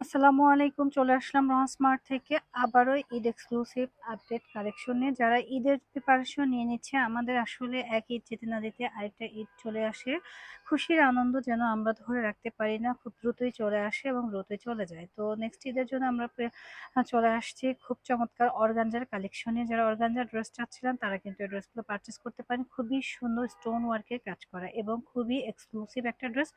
আসসালামু আলাইকুম, চলে আসলাম রহন স্মার্ট থেকে। আবারও ঈদ এক্সক্লুসিভ আপডেট কালেকশন যারা ঈদের প্রিপারেশন নিয়ে নিচ্ছে, আমাদের আসলে এক ঈদ যেতে না দিতে আরেকটা ঈদ চলে আসে। খুশির আনন্দ যেন আমরা ধরে রাখতে পারি না, খুব দ্রুতই চলে আসে এবং দ্রুতই চলে যায়। তো নেক্সট ঈদের জন্য আমরা চলে আসছি খুব চমৎকার অর্গানজার কালেকশনে যারা অর্গানজার ড্রেস চাচ্ছিলেন, তারা কিন্তু এই ড্রেসগুলো পারচেস করতে পারেন। খুবই সুন্দর স্টোন ওয়ার্কের কাজ করা এবং খুবই এক্সক্লুসিভ একটা ড্রেস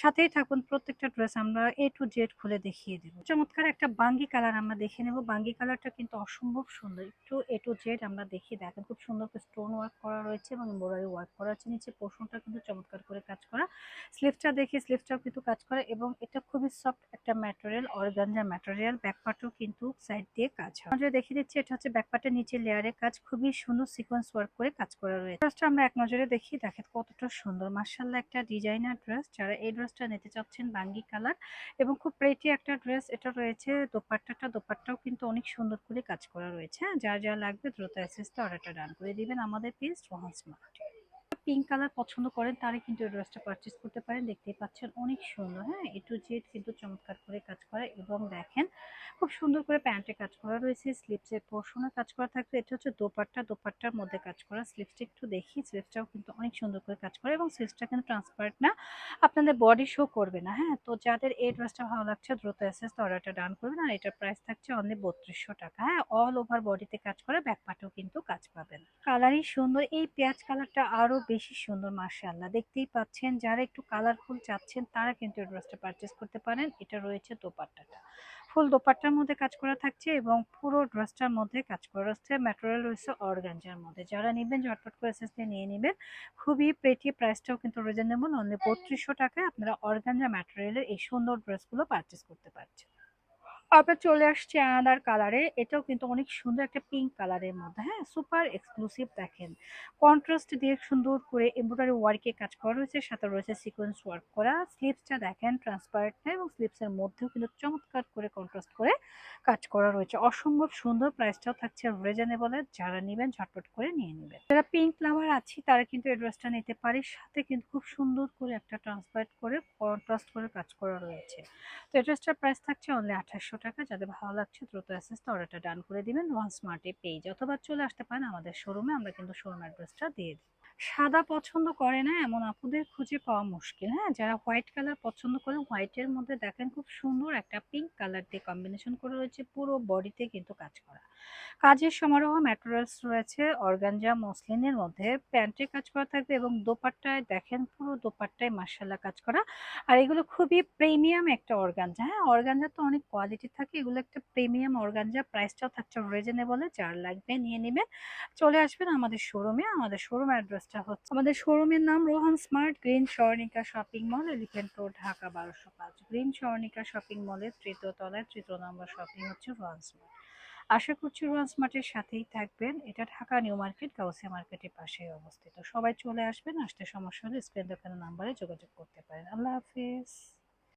সাথেই থাকুন, প্রত্যেকটা ড্রেস আমরা এ টু জেড খুলে দেখিয়ে দেবো। চমৎকার একটা বাঙ্গি কালার আমরা দেখে নেব। বাঙ্গি কালারটা কিন্তু অসম্ভব সুন্দর। একটু এ টু জেড আমরা দেখিয়ে দেখেন। খুব সুন্দর স্টোন ওয়ার্ক করা রয়েছে এবং এমব্রয়ডারি ওয়ার্ক করা আছে। নিচে পোর্শনটা কিন্তু চমৎকার করে কাজ করা। স্লিভটা দেখি স্লিভটাও কিন্তু কাজ করা এবং এটা খুবই সফট একটা ম্যাটেরিয়াল অর্গানজা ম্যাটেরিয়াল ব্যাকপার্টও কিন্তু সাইড দিয়ে কাজ হয়। আমরা দেখিয়ে দিচ্ছি এটা হচ্ছে ব্যাকপার্টের নিচে লেয়ারে কাজ। খুবই সুন্দর সিকোয়েন্স ওয়ার্ক করে কাজ করা রয়েছে। ড্রেসটা আমরা এক নজরে দেখি, দেখেন কতটা সুন্দর। মার্শাল্লাহ একটা ডিজাইনার ড্রেস যারা এই ড্রেসটা নিতে চাচ্ছেন, বাঙ্গি কালার এবং খুব প্রেটি একটা ড্রেস এটা রয়েছে, দোপাট্টাটা, দোপাট্টাও কিন্তু অনেক সুন্দর করে কাজ করা রয়েছে। হ্যাঁ যার যা লাগবে দ্রুত অ্যাসেসটা অর্ডারটা ডান করে দিবেন। আমাদের page Rohan smart pink colour পছন্দ করেন তারা কিন্তু এই ড্রেসটা পারচেস করতে পারেন। দেখতেই পাচ্ছেন অনেক সুন্দর। হ্যাঁ এ টু জেড কিন্তু চমৎকার করে কাজ করা এবং দেখেন খুব সুন্দর করে প্যান্টে কাজ করা রয়েছে স্লিপসের পোর্শনে কাজ করা থাকবে। এটা হচ্ছে দোপাট্টা, দোপাট্টার মধ্যে কাজ করা। স্লিপসটা একটু দেখি স্লিপসটাও কিন্তু অনেক সুন্দর করে কাজ করা এবং স্লিপসটা কিন্তু ট্রান্সপারেন্ট না, আপনাদের বডি শো করবে না হ্যাঁ? তো যাদের এই ড্রেসটা ভালো লাগছে, দ্রুত এসেস অর্ডারটা ডান করবেন আর এটার প্রাইস থাকছে অনলি বত্রিশশো টাকা হ্যাঁ? অল ওভার বডিতে কাজ করে ব্যাক পার্টেও কিন্তু কাজ পাবেন। কালারই সুন্দর, এই পেঁয়াজ কালারটা আরও বেশি সুন্দর মার্শাল্লাহ দেখতেই পাচ্ছেন, যারা একটু কালারফুল চাচ্ছেন, তারা কিন্তু এই ড্রেসটা পারচেস করতে পারেন। এটা রয়েছে দোপাট্টাটা। ফুল দোপাট্টার মধ্যে কাজ করা থাকছে এবং পুরো ড্রেসটার মধ্যে কাজ করা রয়েছে। ম্যাটেরিয়াল রয়েছে অর্গানজার মধ্যে। যারা নেবেন, ঝটপট করে এসে নিয়ে নেবেন। খুবই প্রেটি প্রাইসটাও কিন্তু রিজনেবল অনলি বত্রিশশো টাকায় আপনারা অর্গানজা ম্যাটেরিয়ালের এই সুন্দর ড্রেসগুলো পারচেস করতে পারছেন। আবার চলে আসছে আনাদার কালারে এটাও কিন্তু অনেক সুন্দর একটা পিঙ্ক কালারের মধ্যে। হ্যাঁ সুপার এক্সক্লুসিভ দেখেন। কন্ট্রাস্ট দিয়ে সুন্দর করে এমব্রয়ডারি ওয়ার্কে কাজ করা রয়েছে, সাথে রয়েছে সিকোয়েন্স ওয়ার্ক করা। স্লিপসটা দেখেন ট্রান্সপারেন্ট এবং স্লিপসের মধ্যেও কিন্তু চমৎকার করে কন্ট্রাস্ট করে কাজ করা রয়েছে। অসম্ভব সুন্দর প্রাইসটাও থাকছে রিজনেবলের যারা নেবেন ঝটপট করে নিয়ে নেবেন। যারা পিঙ্ক লাভার আছি, তারা কিন্তু এই ড্রেসটা নিতে পারে। সাথে কিন্তু খুব সুন্দর করে একটা ট্রান্সপারেন্ট করে কন্ট্রাস্ট করে কাজ করা রয়েছে। তো এই ড্রেসটার প্রাইস থাকছে অনলি আঠাশশো টাকা। যাদের ভালো লাগছে, দ্রুত অ্যাসেসটা অর্ডারটা ডান করে দিবেন। ওয়ান স্মার্টে পেজ অথবা চলে আসতে পারেন আমাদের শোরুমে আমরা কিন্তু শোরুম অ্যাড্রেসটা দিয়ে দিই। সাদা পছন্দ করে না এমন আপুদের খুঁজে পাওয়া মুশকিল হ্যাঁ? যারা হোয়াইট কালার পছন্দ করে হোয়াইটের মধ্যে দেখেন খুব সুন্দর একটা পিঙ্ক কালার দিয়ে কম্বিনেশন করে রয়েছে, পুরো বডিতে কিন্তু কাজ করা। কাজের সমারোহ ম্যাটেরিয়ালস রয়েছে অর্গানজা মসলিনের মধ্যে প্যান্টে কাজ করা থাকবে এবং দোপাট্টায় দেখেন পুরো দোপাট্টায় মার্শাল্লা কাজ করা। আর এগুলো খুবই প্রিমিয়াম একটা অর্গানজা হ্যাঁ? অর্গানজা তো অনেক কোয়ালিটি থাকে, এগুলো একটা প্রিমিয়াম অর্গানজা প্রাইসটাও থাকছে রিজনেবলে যার লাগবে নিয়ে নেবেন। চলে আসবেন আমাদের শোরুমে আমাদের শোরুম অ্যাড্রেসটা হচ্ছে। আমাদের শোরুমের নাম Rohan smart green Swarnika shopping mall. Elephant Road Dhaka বারোশো পাঁচ। গ্রিন স্বর্ণিকা শপিং মলের তৃতীয় তলায় তৃতীয় নম্বর শপিং হচ্ছে রোহান স্মার্ট। আশা করছি রোহান স্মার্টের সাথেই থাকবেন। এটা ঢাকা নিউ মার্কেট, গাউসিয়া মার্কেটের পাশেই অবস্থিত। সবাই চলে আসবেন, আসতে সমস্যা হলে স্ক্রিন দোকানের নাম্বারে যোগাযোগ করতে পারেন। আল্লাহ হাফিজ।